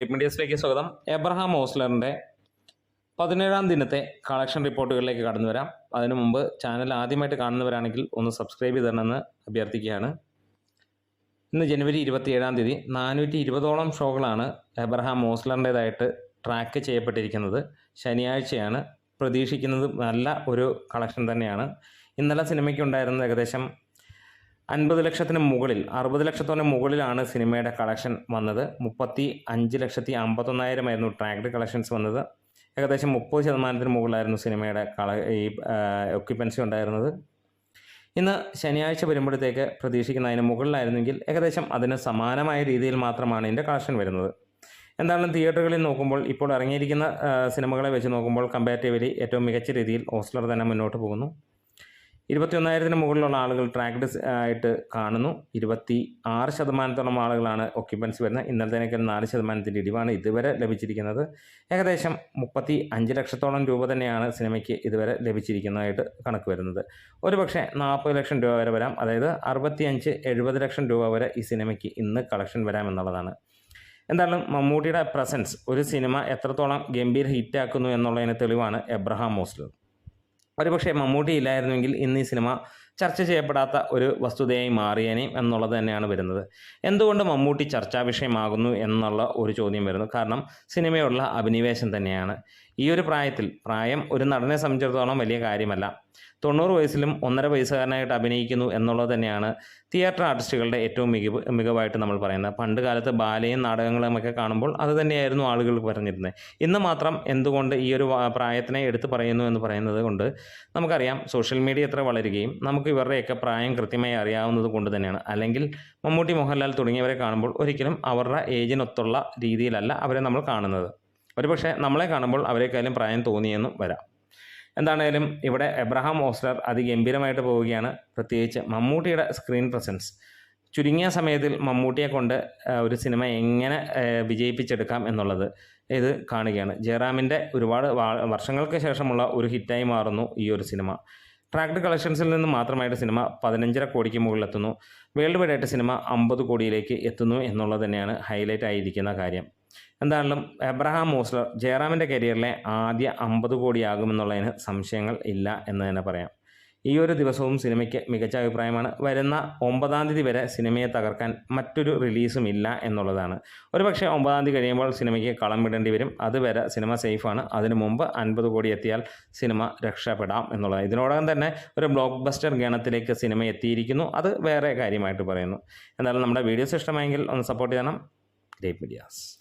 മീഡിയസിലേക്ക് സ്വാഗതം. എബ്രഹാം ഓസ്ലറിന്റെ പതിനേഴാം ദിനത്തെ കളക്ഷൻ റിപ്പോർട്ടുകളിലേക്ക് കടന്നു വരാം. അതിനു മുമ്പ് ചാനൽ ആദ്യമായിട്ട് കാണുന്നവരാണെങ്കിൽ ഒന്ന് സബ്സ്ക്രൈബ് ചെയ്ത് തരണമെന്ന് അഭ്യർത്ഥിക്കുകയാണ്. ഇന്ന് ജനുവരി ഇരുപത്തിയേഴാം തീയതി നാനൂറ്റി ഇരുപതോളം ഷോകളാണ് എബ്രഹാം ഓസ്ലറിന്റേതായിട്ട് ട്രാക്ക് ചെയ്യപ്പെട്ടിരിക്കുന്നത്. ശനിയാഴ്ചയാണ്. പ്രതീക്ഷിക്കുന്നത് നല്ല ഒരു കളക്ഷൻ തന്നെയാണ്. ഇന്നലെ സിനിമയ്ക്ക് ഉണ്ടായിരുന്നത് ഏകദേശം അൻപത് ലക്ഷത്തിന് മുകളിൽ അറുപത് ലക്ഷത്തോന് മുകളിലാണ് സിനിമയുടെ കളക്ഷൻ വന്നത്. മുപ്പത്തി അഞ്ച് ലക്ഷത്തി അമ്പത്തൊന്നായിരമായിരുന്നു ട്രാക്ഡ് കളക്ഷൻസ് വന്നത്. ഏകദേശം മുപ്പത് ശതമാനത്തിന് മുകളിലായിരുന്നു സിനിമയുടെ കള ഈ ഒക്യുപ്പൻസി ഉണ്ടായിരുന്നത്. ഇന്ന് ശനിയാഴ്ച വരുമ്പോഴത്തേക്ക് പ്രതീക്ഷിക്കുന്നതിന് മുകളിലായിരുന്നെങ്കിൽ ഏകദേശം അതിന് സമാനമായ രീതിയിൽ മാത്രമാണ് ഇതിന്റെ കളക്ഷൻ വരുന്നത്. എന്തായാലും തിയേറ്ററുകളിൽ നോക്കുമ്പോൾ ഇപ്പോൾ ഇറങ്ങിയിരിക്കുന്ന സിനിമകളെ വെച്ച് നോക്കുമ്പോൾ കമ്പാരിറ്റീവ്ലി ഏറ്റവും മികച്ച രീതിയിൽ ഓസ്ലർ തന്നെ മുന്നോട്ട് പോകുന്നു. ഇരുപത്തിയൊന്നായിരത്തിന് മുകളിലുള്ള ആളുകൾ ട്രാക്ഡ് ആയിട്ട് കാണുന്നു. ഇരുപത്തി ആറ് ശതമാനത്തോളം ആളുകളാണ് ഒക്യുപ്പൻസി വരുന്നത്. ഇന്നലത്തേക്കാൾ നാല് ശതമാനത്തിന്റെ ഇടിവാണ് ഇതുവരെ ലഭിച്ചിരിക്കുന്നത്. ഏകദേശം മുപ്പത്തി അഞ്ച് ലക്ഷത്തോളം രൂപ തന്നെയാണ് സിനിമയ്ക്ക് ഇതുവരെ ലഭിച്ചിരിക്കുന്നതായിട്ട് കണക്ക് വരുന്നത്. ഒരുപക്ഷെ നാൽപ്പത് ലക്ഷം രൂപ വരെ വരാം. അതായത് അറുപത്തി അഞ്ച് എഴുപത് ലക്ഷം രൂപ വരെ ഈ സിനിമയ്ക്ക് ഇന്ന് കളക്ഷൻ വരാമെന്നുള്ളതാണ്. എന്തായാലും മമ്മൂട്ടിയുടെ പ്രസൻസ് ഒരു സിനിമ എത്രത്തോളം ഗംഭീര ഹിറ്റാക്കുന്നു എന്നുള്ളതിന് തെളിവാണ് എബ്രഹാം മോസ്ലർ ഒരുപക്ഷെ മമ്മൂട്ടി ഇല്ലായിരുന്നുവെങ്കിൽ ഇന്ന് ഈ സിനിമ ചർച്ച ചെയ്യപ്പെടാത്ത ഒരു വസ്തുതയായി മാറിയേനെയും എന്നുള്ളത് തന്നെയാണ് വരുന്നത്. എന്തുകൊണ്ട് മമ്മൂട്ടി ചർച്ചാ വിഷയമാകുന്നു എന്നുള്ള ഒരു ചോദ്യം വരുന്നു. കാരണം സിനിമയുള്ള അഭിനിവേശം തന്നെയാണ്. ഈ ഒരു പ്രായത്തിൽ പ്രായം ഒരു നടനെ സംബന്ധിച്ചിടത്തോളം വലിയ കാര്യമല്ല. തൊണ്ണൂറ് വയസ്സിലും ഒന്നര വയസ്സുകാരനായിട്ട് അഭിനയിക്കുന്നു എന്നുള്ളത് തന്നെയാണ് തിയേറ്റർ ആർട്ടിസ്റ്റുകളുടെ ഏറ്റവും മികവ് മികവായിട്ട് നമ്മൾ പറയുന്നത്. പണ്ട് കാലത്ത് ബാലയും നാടകങ്ങളും ഒക്കെ കാണുമ്പോൾ അത് തന്നെയായിരുന്നു ആളുകൾ പറഞ്ഞിരുന്നത്. ഇന്ന് മാത്രം എന്തുകൊണ്ട് ഈ ഒരു പ്രായത്തിനെ എടുത്തു പറയുന്നു എന്ന് പറയുന്നത് കൊണ്ട് നമുക്കറിയാം സോഷ്യൽ മീഡിയ എത്ര വളരുകയും നമുക്ക് ഇവരുടെയൊക്കെ പ്രായം കൃത്യമായി അറിയാവുന്നത് കൊണ്ട് തന്നെയാണ്. അല്ലെങ്കിൽ മമ്മൂട്ടി മോഹൻലാൽ തുടങ്ങിയവരെ കാണുമ്പോൾ ഒരിക്കലും അവരുടെ ഏജിനൊത്തുള്ള രീതിയിലല്ല അവരെ നമ്മൾ കാണുന്നത്. ഒരുപക്ഷെ നമ്മളെ കാണുമ്പോൾ അവരെക്കാളും പ്രായം തോന്നിയെന്നും വരാം. എന്താണേലും ഇവിടെ എബ്രഹാം ഓസ്ലർ അതിഗംഭീരമായിട്ട് പോവുകയാണ്. പ്രത്യേകിച്ച് മമ്മൂട്ടിയുടെ സ്ക്രീൻ പ്രസൻസ്. ചുരുങ്ങിയ സമയത്തിൽ മമ്മൂട്ടിയെ കൊണ്ട് ഒരു സിനിമ എങ്ങനെ വിജയിപ്പിച്ചെടുക്കാം എന്നുള്ളത് ഇത് കാണുകയാണ്. ജയറാമിന്റെ ഒരുപാട് വർഷങ്ങൾക്ക് ശേഷമുള്ള ഒരു ഹിറ്റായി മാറുന്നു ഈ ഒരു സിനിമ. ട്രാക്ട് കളക്ഷൻസിൽ നിന്ന് മാത്രമായിട്ട് സിനിമ പതിനഞ്ചര കോടിക്ക് മുകളിലെത്തുന്നു വേൾഡ് വൈഡ് ആയിട്ട് സിനിമ അമ്പത് കോടിയിലേക്ക് എത്തുന്നു എന്നുള്ളത് തന്നെയാണ് ഹൈലൈറ്റ് ആയിരിക്കുന്ന കാര്യം. എന്തായാലും എബ്രഹാം മോസ്ലർ ജയറാമിന്റെ കരിയറിലെ ആദ്യ അമ്പത് കോടിയാകുമെന്നുള്ളതിന് സംശയങ്ങൾ ഇല്ല എന്ന് തന്നെ പറയാം. ഈ ഒരു ദിവസവും സിനിമയ്ക്ക് മികച്ച അഭിപ്രായമാണ്. വരുന്ന ഒമ്പതാം തീയതി വരെ സിനിമയെ തകർക്കാൻ മറ്റൊരു റിലീസും ഇല്ല എന്നുള്ളതാണ്. ഒരുപക്ഷെ ഒമ്പതാം തീയതി കഴിയുമ്പോൾ സിനിമയ്ക്ക് കളം വിടേണ്ടി വരും. അതുവരെ സിനിമ സേഫാണ് അതിനു മുമ്പ് അൻപത് കോടി എത്തിയാൽ സിനിമ രക്ഷപ്പെടാം എന്നുള്ളതാണ്. ഇതിനോടകം തന്നെ ഒരു ബ്ലോക്ക് ബസ്റ്റർ ഗണത്തിലേക്ക് സിനിമ എത്തിയിരിക്കുന്നു. അത് വേറെ കാര്യമായിട്ട് പറയുന്നു. എന്നാലും നമ്മുടെ വീഡിയോസ് ഇഷ്ടമായെങ്കിൽ ഒന്ന് സപ്പോർട്ട് ചെയ്യണം. Great medias